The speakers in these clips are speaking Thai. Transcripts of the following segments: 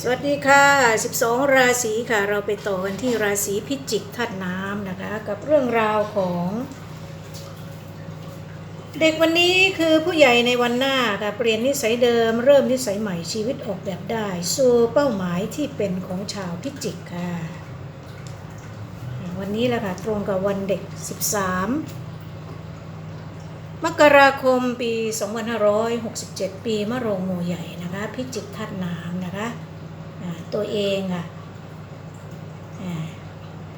สวัสดีค่ะ 12 ราศีค่ะ เราไปต่อกันที่ราศีพิจิกธาตุน้ำนะคะ กับเรื่องราวของ เด็กวันนี้คือผู้ใหญ่ในวันหน้าค่ะ เปลี่ยนนิสัยเดิม เริ่มนิสัยใหม่ชีวิตออกแบบได้ สู่เป้าหมายที่เป็นของชาวพิจิกค่ะ วันนี้แหละค่ะ ตรงกับวันเด็ก 13มกราคมปี 2567 ปีมะโรงโมใหญ่นะคะ พิจิกธาตุน้ำนะคะ ตัวเองอะ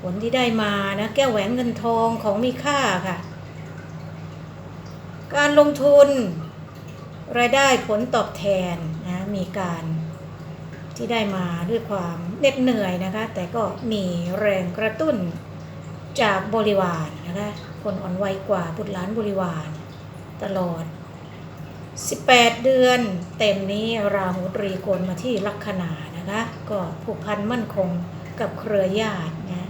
ผลที่ได้มานะแก้วแหวนเงินทองของมีค่าค่ะ การลงทุน รายได้ผลตอบแทนนะมีการที่ได้มาด้วยความเหน็ดเหนื่อยนะคะ แต่ก็มีแรงกระตุ้นจากบริวารนะคะคนอ่อนวัยกว่าบุตรหลานบริวารตลอด 18 เดือนเต็มนี้ราหูตรีโกนมาที่ลัคนานะ คะก็ผูกพันมั่นคงกับเครือญาตินะ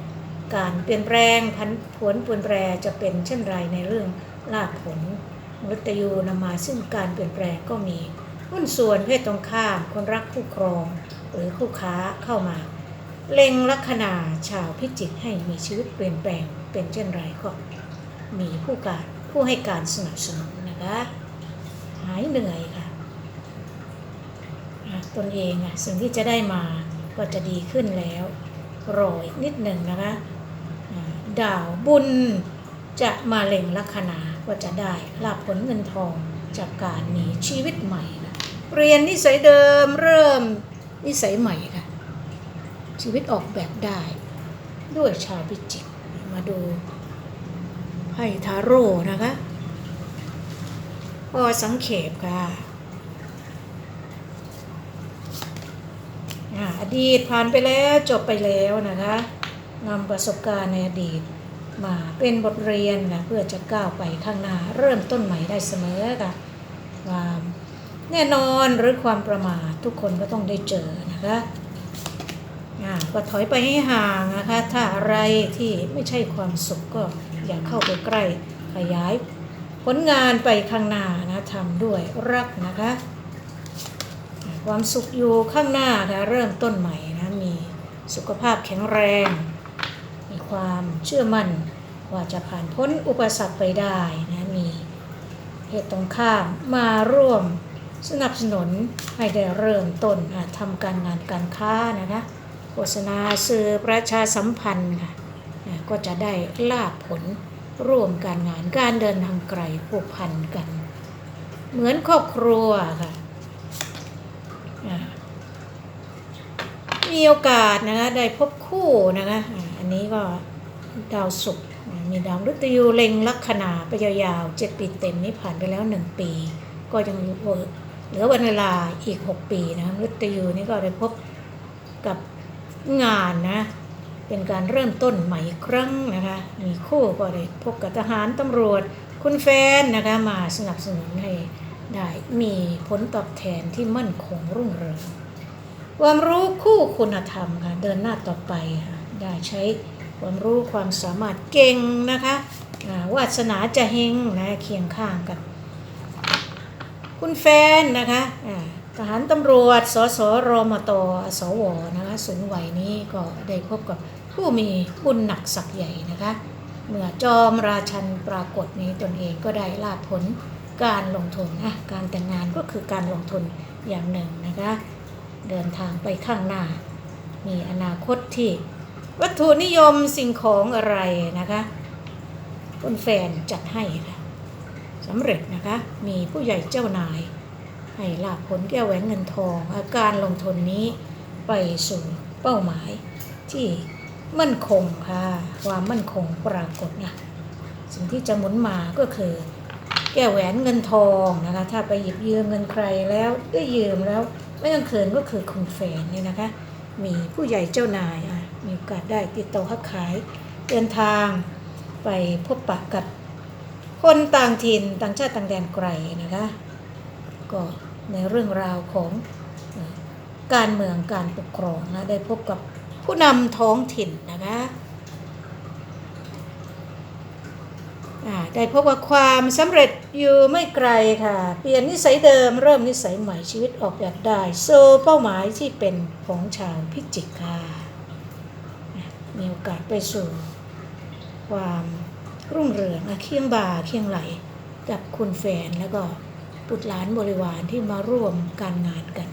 การเปลี่ยนแปลงพันผลเปลี่ยนแปลงจะเป็นเช่นไรในเรื่องลาภผลมฤตยูนำมาซึ่งการเปลี่ยนแปลงก็มีหุ้นส่วนเพศตรงข้ามคนรักคู่ครอง หรือคู่ค้าเข้ามา เล็งลัคนาชาวพิจิกให้มีชีวิตเปลี่ยนแปลงเป็นเช่นไรก็มีผู้การผู้ให้การสนับสนุนนะคะ หายเหนื่อยค่ะ ตนเองอะสิ่งที่จะได้มาก็จะดีขึ้นแล้วรออีกนิดหนึ่งนะคะดาวบุญจะมาเล็งลัคนาก็จะได้ลาภผลเงินทองจากการมีชีวิตใหม่ค่ะเปลี่ยนนิสัยเดิมเริ่มนิสัยใหม่ค่ะชีวิตออกแบบได้ ด้วยชาวพิจิกมาดูไพ่ทาโร่นะคะพอสังเขปค่ะ อดีตผ่านไปแล้วจบไปแล้วนะคะนำประสบการณ์ในอดีตมาเป็นบทเรียนนะเพื่อจะก้าวไปข้างหน้าเริ่มต้นใหม่ได้เสมอค่ะความแน่นอนหรือความประมาททุกคนก็ต้องได้เจอนะคะอ่าก็ถอยไปให้ห่างนะคะ ถ้าอะไรที่ไม่ใช่ความสุขก็อย่าเข้าไปใกล้ขยายผลงานไปข้างหน้านะทำด้วยรักนะคะ ความสุขอยู่ข้างหน้านะเริ่มต้นใหม่นะมีสุขภาพแข็งแรง มีความเชื่อมั่นว่าจะผ่านพ้นอุปสรรคไปได้นะมีเหตุตรงข้ามมาร่วมสนับสนุนให้ได้เริ่มต้นทำการงานการค้านะคะโฆษณาสื่อประชาสัมพันธ์ค่ะก็จะได้ลาบผลร่วมการงานการเดินทางไกลผูกพันกัน เหมือนครอบครัวค่ะ มีโอกาสนะคะได้พบคู่นะคะอันนี้ก็ดาวศุกร์มีดาวฤตยูเล็งลัคนาไปยาวๆเจ็ดปีเต็มนี่ผ่านไปแล้วหนึ่งปี ก็ยังเหลือวันเวลาอีกหกปีนะคะฤตยูนี่ก็ได้พบกับงานนะเป็นการเริ่มต้นใหม่ครั้งนะคะ มีคู่ก็ได้พบกับทหารตำรวจ คุณแฟนนะคะมาสนับสนุนให้ ได้มีผลตอบแทนที่มั่นคงรุ่งเรืองความรู้คู่คุณธรรมค่ะเดินหน้าต่อไปค่ะได้ใช้ความรู้ความสามารถเก่งนะคะอาวาสนาจะเฮงนะเคียงข้างกันคุณแฟนนะคะทหารตำรวจ สสรมตสวนะคะสูงวัยนี้ก็ได้พบกับผู้มีบุญหนักสักใหญ่นะคะเมื่อจอมราชันปรากฏนี้ตนเองก็ได้ลาภผล การลงทุนนะการแต่งงานก็คือการลงทุนอย่างหนึ่งนะคะเดินทางไปข้างหน้า มีอนาคตที่ วัตถุนิยมสิ่งของอะไรนะคะคุณแฟนจัดให้ค่ะสำเร็จนะคะมีผู้ใหญ่เจ้านาย ให้ลาภผลแก้วแหวนเงินทอง อาการลงทุนนี้ไปสู่เป้าหมายที่มั่นคงค่ะ ความมั่นคงปรากฏนะสิ่งที่จะหมุนมาก็คือ แก้วแหวนเงินทองนะคะ ถ้าไปหยิบยืมเงินใครแล้วได้ยืมแล้ว ไม่ต้องเคืนก็คือคุณแฟนเนี่ยนะคะ มีผู้ใหญ่เจ้านายอะมีโอกาสได้ติดต่อค้าขายเดินทางไปพบปะกับคนต่างถิ่นต่างชาติต่างแดนไกลนะคะก็ในเรื่องราวของการเมืองการปกครองนะได้พบกับผู้นำท้องถิ่นนะคะ อ่า ได้พบกับความสำเร็จอยู่ไม่ไกลค่ะ เปลี่ยนนิสัยเดิมเริ่มนิสัยใหม่ชีวิตออกแบบได้โซเป้าหมายที่เป็นของชาวพิจิกค่ะมีโอกาสไปสู่ ความรุ่งเรืองเคียงบ่าเคียงไหล กับคุณแฟนแล้วก็บุตรหลานบริวารที่มาร่วมการงานกัน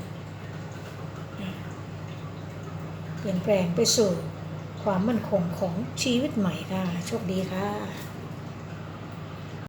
เปลี่ยนแปลงไปสู่ความมั่นคงของชีวิตใหม่ค่ะ โชคดีค่ะ